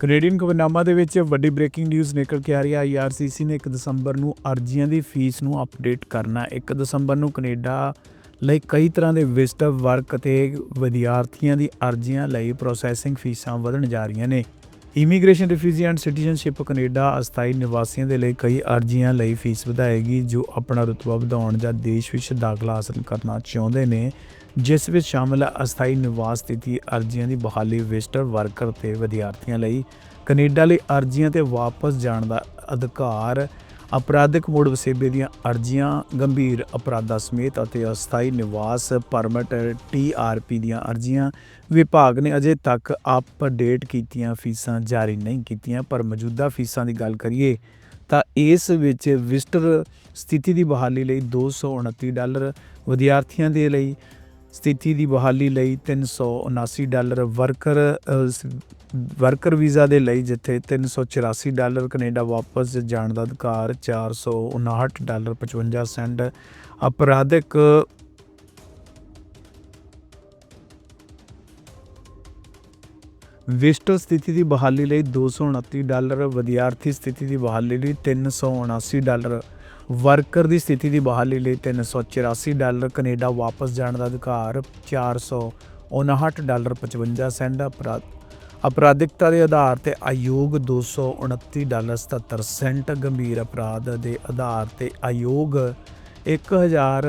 Canadian ਖਬਰਨਾਮਾ ਦੇ ਵਿੱਚ ਵੱਡੀ ਬ੍ਰੇਕਿੰਗ ਨਿਊਜ਼ ਨਿਕਲ ਕੇ ਆ ਰਹੀ ਹੈ। ਆਈਆਰਸੀਸੀ ਨੇ 1 ਦਸੰਬਰ ਨੂੰ ਅਰਜ਼ੀਆਂ ਦੀ ਫੀਸ ਨੂੰ ਅਪਡੇਟ ਕਰਨਾ 1 ਦਸੰਬਰ ਨੂੰ ਕੈਨੇਡਾ ਲਈ ਕਈ ਤਰ੍ਹਾਂ ਦੇ ਵਿਜ਼ਟਰ ਵਰਕ ਅਤੇ ਵਿਦਿਆਰਥੀਆਂ ਦੀ ਅਰਜ਼ੀਆਂ ਲਈ ਪ੍ਰੋਸੈਸਿੰਗ ਫੀਸਾਂ ਵਧਣ ਜਾ ਰਹੀਆਂ ਨੇ। Immigration refugee and citizenship Canada ਅਸਥਾਈ ਨਿਵਾਸੀਆਂ ਦੇ ਲਈ ਕਈ ਅਰਜ਼ੀਆਂ ਲਈ ਫੀਸ ਵਧਾਏਗੀ, ਜੋ ਆਪਣਾ ਰੁਤਬਾ ਵਧਾਉਣ ਜਾਂ ਦੇਸ਼ ਵਿੱਚ ਦਾਖਲਾ ਹਾਸਲ ਕਰਨਾ ਚਾਹੁੰਦੇ ਨੇ। ਜਿਸ ਵਿੱਚ ਸ਼ਾਮਲ ਹੈ ਅਸਥਾਈ ਨਿਵਾਸ ਸਥਿਤੀ, ਅਰਜ਼ੀਆਂ ਦੀ ਬਹਾਲੀ, ਵਿਜ਼ਟਰ, ਵਰਕਰ ਤੇ ਵਿਦਿਆਰਥੀਆਂ ਲਈ। ਕੈਨੇਡਾ ਲਈ ਅਰਜ਼ੀਆਂ ਤੇ ਵਾਪਸ ਜਾਣ ਦਾ ਅਧਿਕਾਰ। ਅਪਰਾਧਿਕ ਮੋੜ ਵਸੇਬੇ ਦੀਆਂ ਅਰਜ਼ੀਆਂ, ਗੰਭੀਰ ਅਪਰਾਧਾਂ ਸਮੇਤ ਅਤੇ ਅਸਥਾਈ ਨਿਵਾਸ ਪਰਮਿਟ ਟੀਆਰਪੀ ਦੀਆਂ ਅਰਜ਼ੀਆਂ। ਵਿਭਾਗ ਨੇ ਅਜੇ ਤੱਕ ਅਪਡੇਟ ਕੀਤੀਆਂ ਫੀਸਾਂ ਜਾਰੀ ਨਹੀਂ ਕੀਤੀਆਂ, ਪਰ ਮੌਜੂਦਾ ਫੀਸਾਂ ਦੀ ਗੱਲ ਕਰੀਏ ਤਾਂ ਇਸ ਵਿੱਚ ਵਿਜ਼ਟਰ ਸਥਿਤੀ ਦੀ ਬਹਾਲੀ ਲਈ 229 ਡਾਲਰ, ਵਿਦਿਆਰਥੀਆਂ ਦੇ ਲਈ ਸਥਿਤੀ ਦੀ ਬਹਾਲੀ ਲਈ 379 ਡਾਲਰ ਵਰਕਰ ਵਰਕਰ ਵੀਜ਼ਾ ਦੇ ਲਈ ਜਿੱਥੇ 384 ਡਾਲਰ ਕੈਨੇਡਾ ਵਾਪਸ ਜਾਣ ਦਾ ਅਧਿਕਾਰ 459 ਡਾਲਰ 55 ਸੈਂਟ ਅਪਰਾਧਿਕ ਵਿਸ਼ਟ ਸਥਿਤੀ ਦੀ ਬਹਾਲੀ ਲਈ 229 ਡਾਲਰ, ਵਿਦਿਆਰਥੀ ਸਥਿਤੀ ਦੀ ਬਹਾਲੀ ਲਈ 379 ਡਾਲਰ ਵਰਕਰ ਦੀ ਸਥਿਤੀ ਦੀ ਬਹਾਲੀ ਲਈ 384 ਡਾਲਰ ਕੈਨੇਡਾ ਵਾਪਸ ਜਾਣ ਦਾ ਅਧਿਕਾਰ 459 ਡਾਲਰ 55 ਸੈਂਟ ਅਪਰਾਧ ਅਪਰਾਧਿਕਤਾ ਦੇ ਆਧਾਰ ਤੇ ਆਯੋਗ 229 ਡਾਲਰ 77 ਸੈਂਟ ਗੰਭੀਰ ਅਪਰਾਧ ਦੇ ਆਧਾਰ ਤੇ ਆਯੋਗ 1000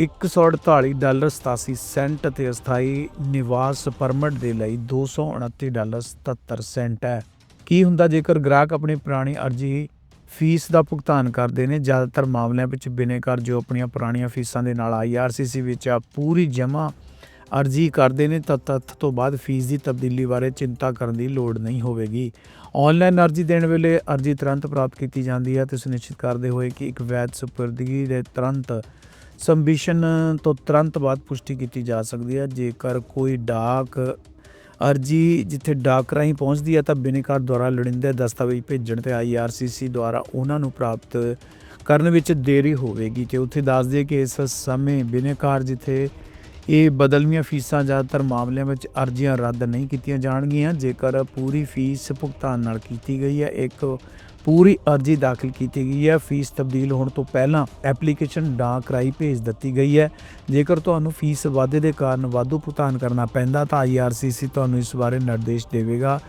148 ਡਾਲਰ 87 ਸੈਂਟ ਅਤੇ ਅਸਥਾਈ ਨਿਵਾਸ ਪਰਮਿਟ ਦੇ ਲਈ 229 ਡਾਲਰ 77 ਸੈਂਟ ਹੈ। ਕੀ ਹੁੰਦਾ ਜੇਕਰ ਗ੍ਰਾਹਕ ਆਪਣੀ ਪੁਰਾਣੀ ਅਰਜ਼ੀ ਫੀਸ ਦਾ ਭੁਗਤਾਨ ਕਰਦੇ ਨੇ। ਜ਼ਿਆਦਾਤਰ ਮਾਮਲਿਆਂ ਵਿੱਚ ਬਿਨੇਕਾਰ ਜੋ ਆਪਣੀਆਂ ਪੁਰਾਣੀਆਂ ਫੀਸਾਂ ਦੇ ਨਾਲ ਆਈਆਰਸੀਸੀ ਵਿੱਚ ਆ ਪੂਰੀ ਜਮ੍ਹਾਂ ਅਰਜ਼ੀ ਕਰਦੇ ਨੇ, ਤਾਂ ਤੱਥ ਤੋਂ ਬਾਅਦ ਫੀਸ ਦੀ ਤਬਦੀਲੀ ਬਾਰੇ ਚਿੰਤਾ ਕਰਨ ਦੀ ਲੋੜ ਨਹੀਂ ਹੋਵੇਗੀ। ਆਨਲਾਈਨ ਅਰਜ਼ੀ ਦੇਣ ਵੇਲੇ ਅਰਜ਼ੀ ਤੁਰੰਤ ਪ੍ਰਾਪਤ ਕੀਤੀ ਜਾਂਦੀ ਹੈ ਤੇ ਸੁਨਿਸ਼ਚਿਤ ਕਰਦੇ ਹੋਏ ਕਿ ਇੱਕ ਵੈਧ ਸਪੁਰਦਗੀ ਦੇ ਤੁਰੰਤ ਸਬਮਿਸ਼ਨ ਤੋਂ ਤੁਰੰਤ ਬਾਅਦ ਪੁਸ਼ਟੀ ਕੀਤੀ ਜਾ ਸਕਦੀ ਹੈ। ਜੇਕਰ ਕੋਈ ਡਾਕ ਅਰਜੀ ਜਿੱਥੇ ਡਾਕ ਰਾਹੀਂ ਪਹੁੰਚਦੀ ਹੈ ਤਾਂ ਬਿਨੇਕਾਰ ਦੁਆਰਾ ਲੋੜੀਂਦੇ ਦਸਤਾਵੇਜ਼ ਭੇਜਣ ਤੇ ਆਈਆਰਸੀਸੀ ਦੁਆਰਾ ਉਹਨਾਂ ਨੂੰ ਪ੍ਰਾਪਤ ਕਰਨ ਵਿੱਚ ਦੇਰੀ ਹੋਵੇਗੀ ਤੇ ਉੱਥੇ ਦੱਸ ਦਈਏ ਕਿ ਇਸ ਸਮੇਂ ਬਿਨੇਕਾਰ ਜਿੱਥੇ ਇਹ ਬਦਲਵੀਆਂ ਫੀਸਾਂ ਜ਼ਿਆਦਾਤਰ ਮਾਮਲਿਆਂ ਵਿੱਚ ਅਰਜ਼ੀਆਂ ਰੱਦ ਨਹੀਂ ਕੀਤੀਆਂ ਜਾਣਗੀਆਂ, ਜੇਕਰ ਪੂਰੀ ਫੀਸ ਭੁਗਤਾਨ ਨਾਲ ਕੀਤੀ ਗਈ ਹੈ। ਇੱਕ ਪੂਰੀ ਅਰਜ਼ੀ ਦਾਖਲ ਕੀਤੀ ਗਈ ਹੈ। ਫੀਸ ਤਬਦੀਲ ਹੋਣ ਤੋਂ ਪਹਿਲਾਂ ਐਪਲੀਕੇਸ਼ਨ ਡਾਕ ਰਾਹੀਂ ਭੇਜ ਦਿੱਤੀ ਗਈ ਹੈ। ਜੇਕਰ ਤੁਹਾਨੂੰ ਫੀਸ ਵਾਧੇ ਦੇ ਕਾਰਨ ਵਾਧੂ ਭੁਗਤਾਨ ਕਰਨਾ ਪੈਂਦਾ, ਤਾਂ ਆਈਆਰਸੀਸੀ ਤੁਹਾਨੂੰ ਇਸ ਬਾਰੇ ਨਿਰਦੇਸ਼ ਦੇਵੇਗਾ।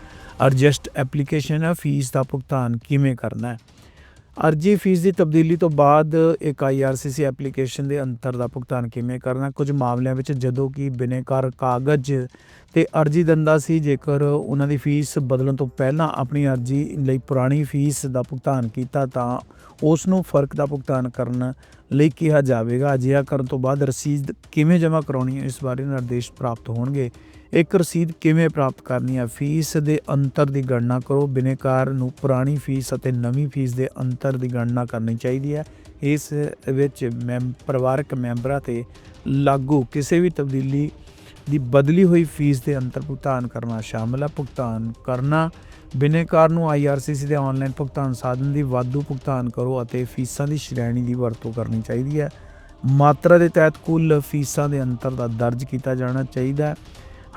ਅਰਜਸਟ ਐਪਲੀਕੇਸ਼ਨ ਹੈ। ਫੀਸ ਦਾ ਭੁਗਤਾਨ ਕਿਵੇਂ ਕਰਨਾ ਹੈ? ਅਰਜੀ ਫੀਸ ਦੀ ਤਬਦੀਲੀ ਤੋਂ ਬਾਅਦ ਇੱਕ ਆਈਆਰਸੀਸੀ ਐਪਲੀਕੇਸ਼ਨ ਦੇ ਅੰਤਰ ਦਾ ਭੁਗਤਾਨ ਕਿਵੇਂ ਕਰਨਾ? ਕੁਝ ਮਾਮਲਿਆਂ ਵਿੱਚ ਜਦੋਂ ਕਿ ਬਿਨੇਕਾਰ ਕਾਗਜ਼ ਤੇ ਅਰਜੀ ਦਿੰਦਾ ਸੀ ਜੇਕਰ ਉਹਨਾਂ ਦੀ ਫੀਸ ਬਦਲਣ ਤੋਂ ਪਹਿਲਾਂ ਆਪਣੀ ਅਰਜੀ ਲਈ ਪੁਰਾਣੀ ਫੀਸ ਦਾ ਭੁਗਤਾਨ ਕੀਤਾ ਤਾਂ ਉਸ ਨੂੰ ਫ਼ਰਕ ਦਾ ਭੁਗਤਾਨ ਕਰਨ ਲਈ ਕਿਹਾ ਜਾਵੇਗਾ। ਅਜਿਹਾ ਕਰਨ ਤੋਂ ਬਾਅਦ ਰਸੀਦ ਕਿਵੇਂ ਜਮ੍ਹਾਂ ਕਰਾਉਣੀ ਹੈ, ਇਸ ਬਾਰੇ ਨਿਰਦੇਸ਼ ਪ੍ਰਾਪਤ ਹੋਣਗੇ। ਇੱਕ ਰਸੀਦ ਕਿਵੇਂ ਪ੍ਰਾਪਤ ਕਰਨੀ ਹੈ, ਫੀਸ ਦੇ ਅੰਤਰ ਦੀ ਗਣਨਾ ਕਰੋ। ਬਿਨੇਕਾਰ ਨੂੰ ਪੁਰਾਣੀ ਫੀਸ ਅਤੇ ਨਵੀਂ ਫੀਸ ਦੇ ਅੰਤਰ ਦੀ ਗਣਨਾ ਕਰਨੀ ਚਾਹੀਦੀ ਹੈ। ਇਸ ਵਿੱਚ ਮੈਂਬ ਪਰਿਵਾਰਕ ਮੈਂਬਰਾਂ ਤੇ ਲਾਗੂ ਕਿਸੇ ਵੀ ਤਬਦੀਲੀ ਦੀ ਬਦਲੀ ਹੋਈ ਫੀਸ ਦੇ ਅੰਤਰ ਭੁਗਤਾਨ ਕਰਨਾ ਸ਼ਾਮਲ ਹੈ। ਭੁਗਤਾਨ ਕਰਨਾ ਬਿਨੇਕਾਰ ਨੂੰ ਆਈਆਰਸੀਸੀ ਦੇ ਆਨਲਾਈਨ ਭੁਗਤਾਨ ਸਾਧਨ ਦੀ ਵਾਧੂ ਭੁਗਤਾਨ ਕਰੋ ਅਤੇ ਫੀਸਾਂ ਦੀ ਸ਼੍ਰੇਣੀ ਦੀ ਵਰਤੋਂ ਕਰਨੀ ਚਾਹੀਦੀ ਹੈ। ਮਾਤਰਾ ਦੇ ਤਹਿਤ ਕੁੱਲ ਫੀਸਾਂ ਦੇ ਅੰਤਰ ਦਾ ਦਰਜ ਕੀਤਾ ਜਾਣਾ ਚਾਹੀਦਾ ਹੈ।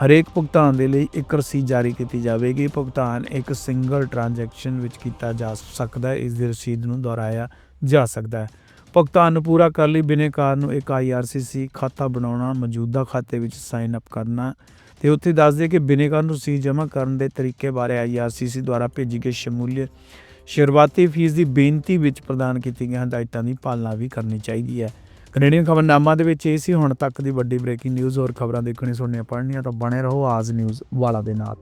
ਹਰੇਕ ਭੁਗਤਾਨ ਦੇ ਲਈ ਇੱਕ ਰਸੀਦ ਜਾਰੀ ਕੀਤੀ ਜਾਵੇਗੀ। ਭੁਗਤਾਨ ਇੱਕ ਸਿੰਗਲ ਟ੍ਰਾਂਜੈਕਸ਼ਨ ਵਿੱਚ ਕੀਤਾ ਜਾ ਸਕਦਾ ਹੈ। ਇਸ ਦੀ ਰਸੀਦ ਨੂੰ ਦੁਹਰਾਇਆ ਜਾ ਸਕਦਾ ਹੈ। ਭੁਗਤਾਨ ਨੂੰ ਪੂਰਾ ਕਰਨ ਲਈ ਬਿਨੇਕਾਰ ਨੂੰ ਇੱਕ ਆਈਆਰਸੀਸੀ ਖਾਤਾ ਬਣਾਉਣਾ, ਮੌਜੂਦਾ ਖਾਤੇ ਵਿੱਚ ਸਾਈਨ ਅਪ ਕਰਨਾ ਤੇ ਉੱਥੇ ਦੱਸ ਦੇ ਕਿ ਬਿਨੇਕਾਰ ਨੂੰ ਰਸੀਦ ਜਮ੍ਹਾਂ ਕਰਨ ਦੇ ਤਰੀਕੇ ਬਾਰੇ ਆਈਆਰਸੀਸੀ ਦੁਆਰਾ ਭੇਜੀ ਗਈ ਸ਼ਮੂਲੀਅਤ, ਸ਼ੁਰੂਆਤੀ ਫੀਸ ਦੀ ਬੇਨਤੀ ਵਿੱਚ ਪ੍ਰਦਾਨ ਕੀਤੀਆਂ ਹਦਾਇਤਾਂ ਦੀ ਪਾਲਣਾ ਵੀ ਕਰਨੀ ਚਾਹੀਦੀ ਹੈ। ਕੈਨੇਡੀਅਨ ਖਬਰਨਾਮਾ ਦੇ ਵਿੱਚ ਇਹ ਸੀ, ਹੁਣ ਤੱਕ ਦੀ ਵੱਡੀ ਬ੍ਰੇਕਿੰਗ ਨਿਊਜ਼, ਹੋਰ ਖਬਰਾਂ ਦੇਖਣੀ ਸੁਣਨੀਆਂ ਪੜ੍ਹਨੀਆਂ ਤਾਂ ਬਣੇ ਰਹੋ ਆਜ਼ ਨਿਊਜ਼ ਵਾਲਾ ਦੇ ਨਾਲ।